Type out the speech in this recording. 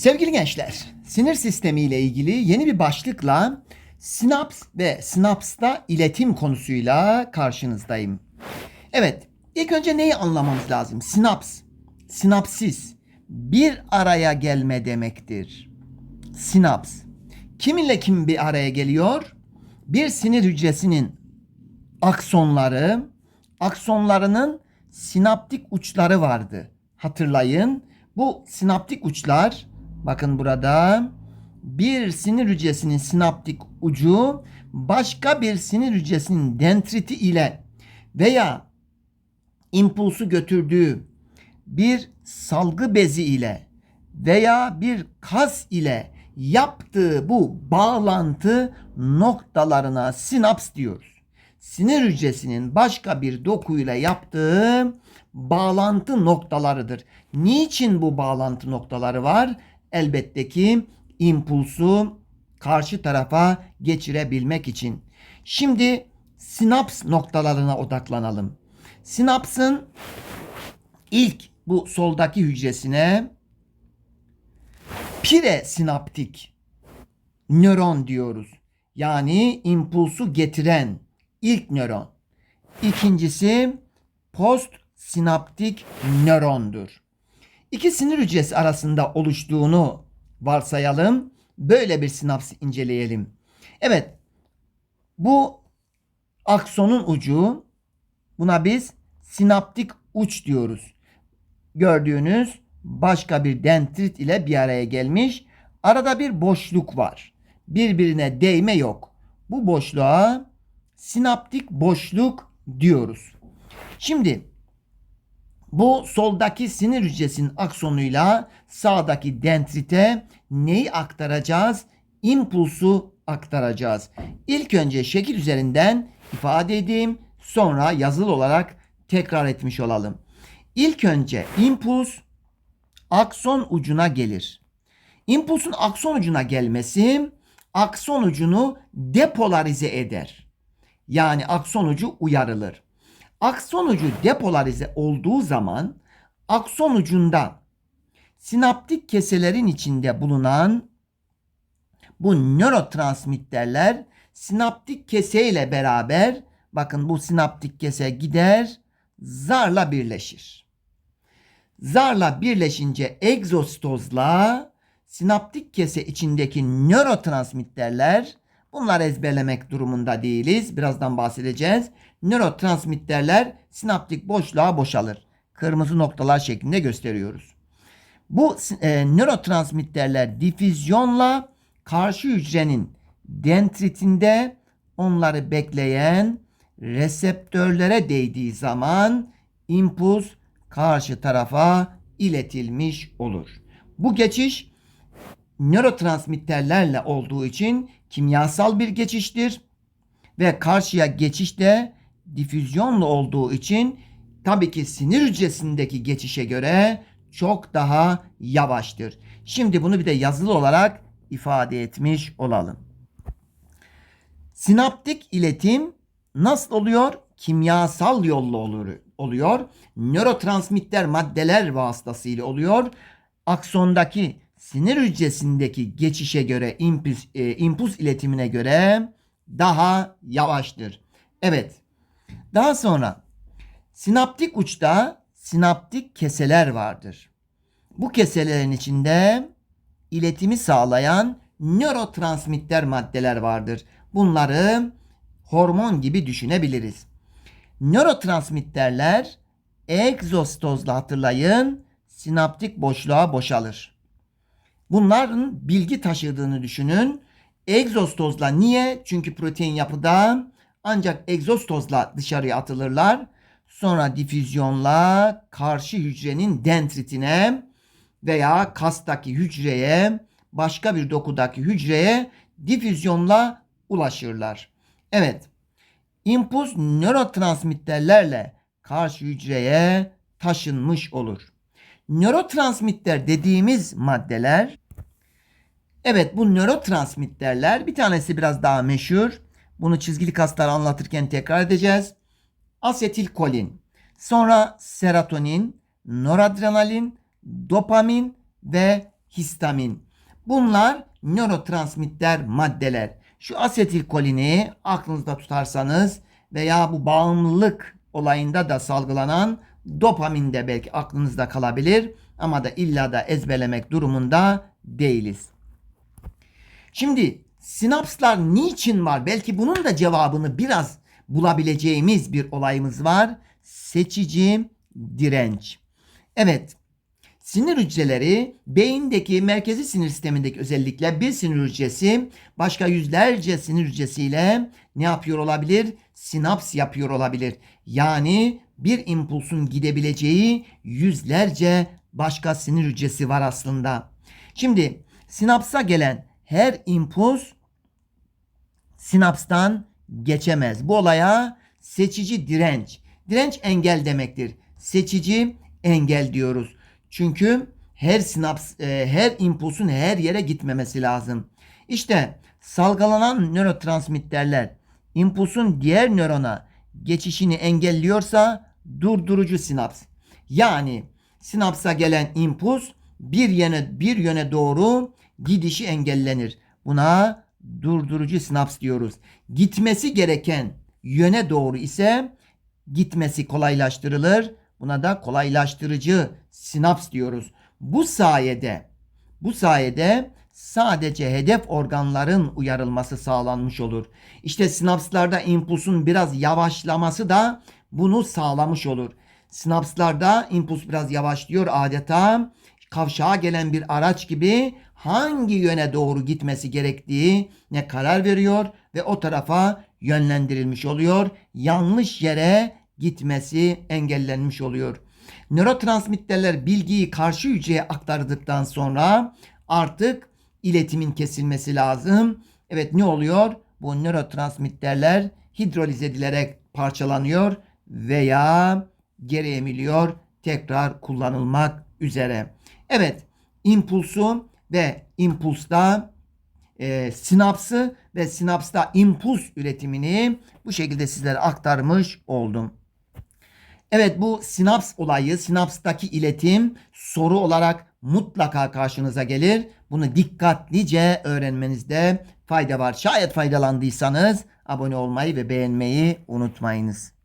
Sevgili gençler, sinir sistemi ile ilgili yeni bir başlıkla sinaps ve sinapsta iletim konusuyla karşınızdayım. Evet, ilk önce neyi anlamamız lazım? Sinaps, sinapsis, bir araya gelme demektir. Sinaps. Kiminle kim bir araya geliyor? Bir sinir hücresinin aksonları, aksonlarının sinaptik uçları vardı. Hatırlayın. Bu sinaptik uçlar bakın burada bir sinir hücresinin sinaptik ucu başka bir sinir hücresinin dendriti ile veya impulsu götürdüğü bir salgı bezi ile veya bir kas ile yaptığı bu bağlantı noktalarına sinaps diyoruz. Sinir hücresinin başka bir dokuyla yaptığı bağlantı noktalarıdır. Niçin bu bağlantı noktaları var? Elbette ki impulsu karşı tarafa geçirebilmek için. Şimdi sinaps noktalarına odaklanalım. Sinapsın ilk bu soldaki hücresine presinaptik nöron diyoruz. Yani impulsu getiren ilk nöron. İkincisi post sinaptik nörondur. İki sinir hücresi arasında oluştuğunu varsayalım. Böyle bir sinaps inceleyelim. Evet. Bu aksonun ucu buna biz sinaptik uç diyoruz. Gördüğünüz başka bir dendrit ile bir araya gelmiş. Arada bir boşluk var. Birbirine değme yok. Bu boşluğa sinaptik boşluk diyoruz. Şimdi bu soldaki sinir hücresinin aksonuyla sağdaki dendrite neyi aktaracağız? İmpulsu aktaracağız. İlk önce şekil üzerinden ifade edeyim. Sonra yazılı olarak tekrar etmiş olalım. İlk önce impuls akson ucuna gelir. İmpulsun akson ucuna gelmesi akson ucunu depolarize eder. Yani akson ucu uyarılır. Akson ucu depolarize olduğu zaman akson ucunda sinaptik keselerin içinde bulunan bu nörotransmitterler sinaptik kese ile beraber bakın bu sinaptik kese gider zarla birleşir. Zarla birleşince egzostozla sinaptik kese içindeki nörotransmitterler bunlar ezberlemek durumunda değiliz. Birazdan bahsedeceğiz. Nörotransmitterler sinaptik boşluğa boşalır. Kırmızı noktalar şeklinde gösteriyoruz. Bu e, nörotransmitterler difüzyonla karşı hücrenin dendritinde onları bekleyen reseptörlere değdiği zaman impuls karşı tarafa iletilmiş olur. Bu geçiş nörotransmitterlerle olduğu için kimyasal bir geçiştir ve karşıya geçiş de difüzyonla olduğu için tabii ki sinir hücresindeki geçişe göre çok daha yavaştır. Şimdi bunu bir de yazılı olarak ifade etmiş olalım. Sinaptik iletim nasıl oluyor? Kimyasal yolla olur, oluyor. Nörotransmitter maddeler vasıtasıyla oluyor. Aksondaki sinir hücresindeki geçişe göre impuls, e, impuls iletimine göre daha yavaştır. Evet. Daha sonra sinaptik uçta sinaptik keseler vardır. Bu keselerin içinde iletimi sağlayan nörotransmitter maddeler vardır. Bunları hormon gibi düşünebiliriz. Nörotransmitterler egzostozla hatırlayın sinaptik boşluğa boşalır. Bunların bilgi taşıdığını düşünün. Egzostozla niye? Çünkü protein yapıda ancak egzostozla dışarıya atılırlar. Sonra difüzyonla karşı hücrenin dendritine veya kastaki hücreye başka bir dokudaki hücreye difüzyonla ulaşırlar. Evet. İmpuls nörotransmitterlerle karşı hücreye taşınmış olur. Nörotransmitter dediğimiz maddeler Evet bu nörotransmitterler bir tanesi biraz daha meşhur. Bunu çizgili kaslar anlatırken tekrar edeceğiz. Asetilkolin, sonra serotonin, noradrenalin, dopamin ve histamin. Bunlar nörotransmitter maddeler. Şu asetilkolini aklınızda tutarsanız veya bu bağımlılık olayında da salgılanan dopamin de belki aklınızda kalabilir ama da illa da ezberlemek durumunda değiliz. Şimdi sinapslar niçin var? Belki bunun da cevabını biraz bulabileceğimiz bir olayımız var. Seçici direnç. Evet. Sinir hücreleri beyindeki merkezi sinir sistemindeki özellikle bir sinir hücresi başka yüzlerce sinir hücresiyle ne yapıyor olabilir? Sinaps yapıyor olabilir. Yani bir impulsun gidebileceği yüzlerce başka sinir hücresi var aslında. Şimdi sinapsa gelen her impuls sinapstan geçemez. Bu olaya seçici direnç. Direnç engel demektir. Seçici engel diyoruz. Çünkü her sinaps, e, her impulsun her yere gitmemesi lazım. İşte salgılanan nörotransmitterler impulsun diğer nörona geçişini engelliyorsa durdurucu sinaps. Yani sinapsa gelen impuls bir yöne bir yöne doğru gidişi engellenir. Buna durdurucu sinaps diyoruz. Gitmesi gereken yöne doğru ise gitmesi kolaylaştırılır. Buna da kolaylaştırıcı sinaps diyoruz. Bu sayede bu sayede sadece hedef organların uyarılması sağlanmış olur. İşte sinapslarda impulsun biraz yavaşlaması da bunu sağlamış olur. Sinapslarda impuls biraz yavaşlıyor adeta kavşağa gelen bir araç gibi hangi yöne doğru gitmesi gerektiği ne karar veriyor ve o tarafa yönlendirilmiş oluyor. Yanlış yere gitmesi engellenmiş oluyor. Nörotransmitterler bilgiyi karşı hücreye aktardıktan sonra artık iletimin kesilmesi lazım. Evet ne oluyor? Bu nörotransmitterler hidroliz edilerek parçalanıyor veya geri emiliyor tekrar kullanılmak üzere. Evet impulsu ve impulsta e, sinapsı ve sinapsta impuls üretimini bu şekilde sizlere aktarmış oldum. Evet bu sinaps olayı, sinapstaki iletim soru olarak mutlaka karşınıza gelir. Bunu dikkatlice öğrenmenizde fayda var. Şayet faydalandıysanız abone olmayı ve beğenmeyi unutmayınız.